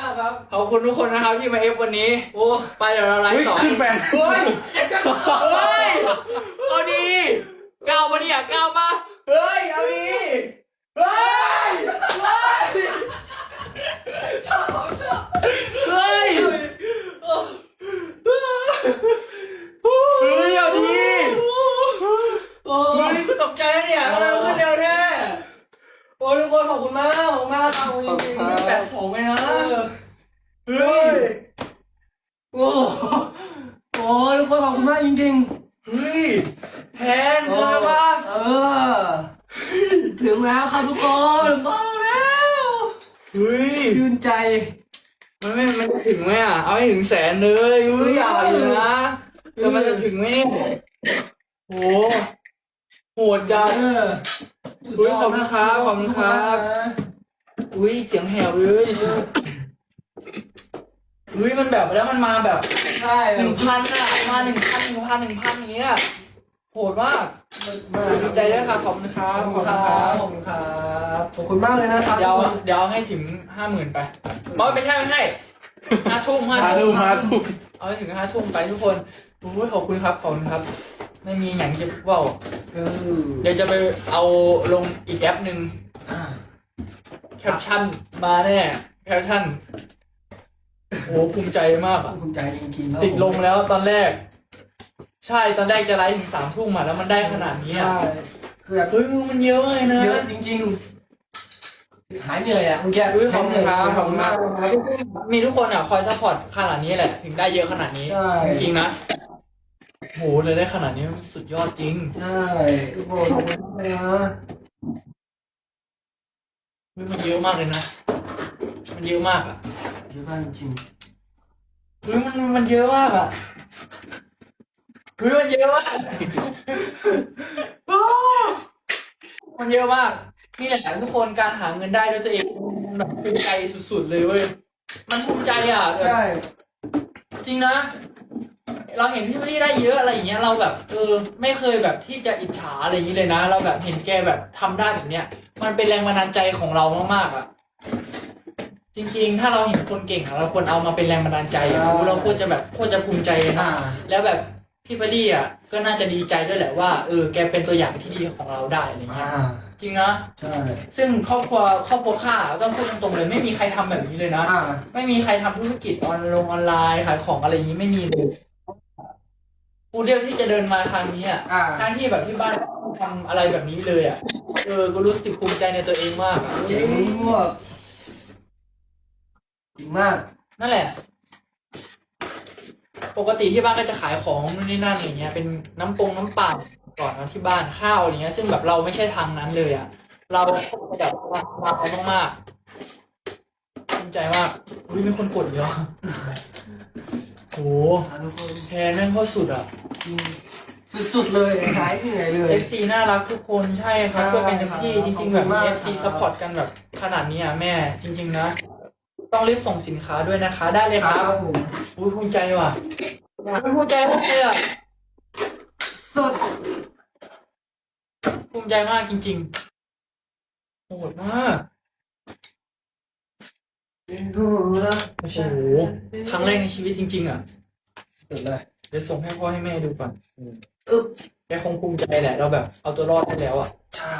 ากครับ ขอบคุณทุกคนนะครับที่มาเอฟวันนี้ โอ้ ไปเดี๋ยวเราไลเฮ้ยฟ์ต่อขึ้นแปลงเฮ้ยเฮ้ย เอาดีก้าวมาเนี่ยก้าวมาเฮ้ย เอาดีเฮ้ย เฮ้ย ชอบชอบเฮ้ยโอ้เฮ้ย เอาดีโอ้เฮ้ยตกใจแล้วเนี่ยทำไมมันขึ้นเร็วแท้โอ้ทุกคนขอบคุณมาก ขอบคุณมากครับจริงๆแปดสองเลยนะ เฮ้ย โอ้โหทุกคนขอบคุณมากจริงเฮ้ยแทนๆเจอปะเออ ถึงแล้วครับทุกคนถึงบ้านแล้วเฮ้ยชื่นใจ มันไม่มันจะถึงไหมอะ เอาให้ถึงแสนเลยเฮ้ยอย่าเลยนะแต่มันจะถึงไหมเนี่ยโหโหดจัง เอออุ๊ยขอบคุณครับขอบคุณครับอุ้ยเสียงแหบเลย อุ้ยมันแบบแล้วมันมาแบบใช่หนึ่งพันอะมาหนึ่งพันหนึ่งพันหนึ่งพันอย่างเงี้ยโหดมากมากดีใจด้วยครับขอบคุณครัขบอบคุณครับขอบคุณครับขอบคุณมากเลยนะครับเดี๋ยวเดี๋ยวเอาให้ถึงห้าหมื่นไปบอยไม่ใช่ไม่ใช่ห้าทุ่มห้ามาทุ่ดูมมาดูเอาให้ถึงห้าทุ่มไปทุกคนโอ้ยขอบคุณครับขอบคุณครับ ไม่มีอย่างจะเว่าเออเดี๋ยวจะไปเอาลงอีกแอปหนึ่งอ่าแคปชั่นมาแน่แคปชั่น โอ้ภูมิใจมากอะภูมิใจจริงๆครับติดลงแล้วตอนแรก ใช่ตอนแรกจะไลฟ์ถึงสามทุ่มอะแล้วมันได้ขนาดนี้ใช่อะคือแบบเฮ้ยมึงมันเยอะเลยนะ เยอะจริง ๆ หายเหนื่อยอะเมื่อกี้อุ้ยขอบคุณครับขอบคุณมาก ครับมีทุกคนอะคอยซัพพอร์ตขนาดนี้แหละ ถึงได้เยอะขนาดนี้ใช่จริงๆนะโหเลยได้ขนาดนี้สุดยอดจริง ใช่ทุกคนขอบคุณมากนะเฮ้ยมันเยอะมากเลยนะ มันเยอะมากอะเยอะมากจริงเฮ้ยมันมันเยอะมากอะเฮ้ยมันเยอะมากมันเยอะมาก นี่แหละทุกคนการหาเงินได้ด้วยตัวเองมันแบบภูมิใจสุดๆเลยเว้ย มันภูมิใจอะ ใช่ จริงนะ เราเห็นพี่มลี่ได้เยอะอะไรอย่างเงี้ยเราแบบเออไม่เคยแบบที่จะอิจฉาอะไรอย่างนี้เลยนะ เราแบบเห็นแกแบบทำได้แบบเนี้ย มันเป็นแรงบันดาลใจของเรามากๆอะ จริง ๆ ถ้าเราเห็นคนเก่งอะเราควรเอามาเป็นแรงบันดาลใจอะเราควรจะแบบควรจะภูมิใจเลยนะอ่า แล้วแบบพี่เบอร์รี่อะก็น่าจะดีใจด้วยแหละว่าเออแกเป็นตัวอย่างที่ดีของเราได้อะไรอ่าเงี้ยจริงนะใช่ซึ่งครอบครัวครอบครัวข้าต้องพูดตรงๆเลยไม่มีใครทำแบบนี้เลยนะ อ่า ไม่มีใครทำธุรกิจออนลงออนไลน์ขายของอะไรอย่างนี้ไม่มีเลยกูเดียวที่จะเดินมาทางนี้อะอ่า ทางที่แบบที่บ้านทำอะไรแบบนี้เลยอะเออกูรู้สึกภูมิใจในตัวเองมากอะเจ๋งมากจริ งมาก นั่นแหละ ปกติที่บ้านก็จะขายของนู่นนี่นั่นอะไรเงี้ย เป็นน้ำปงน้ำปั่นก่อนนะที่บ้านข้าวอะไรเงี้ย ซึ่งแบบเราไม่ใช่ทางนั้นเลยอะเราแบบมาไปมากๆภูมิใจมากอุ้ยมีคนกดเยอะโหอ่าทุกคนแทนแม่งโคตรสุดอะ จริงสุดๆเลยหายเหนื่อยเลย FC น่ารักทุกคนใช่ครับใช่ช่วยกันเต็มที่ครับจริง ๆ แบบขอบคุณมีมาก FC ครับซัพพอร์ตกันแบบขนาดนี้อะแม่จริง ๆ นะ ต้องรีบส่งสินค้าด้วยนะคะ ได้เลยคครัรับบผมอุ้ยภูมิใจว่ะอุ๊ยภูมิใจมากเลยอะสดภูมิใจมากจริงๆโหดมากดูนะโอ้โหครั้งแรกในชีวิตจริง ๆ อะสุดเลยเดี๋ยวส่งให้พ่อให้แม่ดูก่อนอึ๊บแกคงภูมิใจแหละ เราแบบเอาตัวรอดได้แล้วอะ ใช่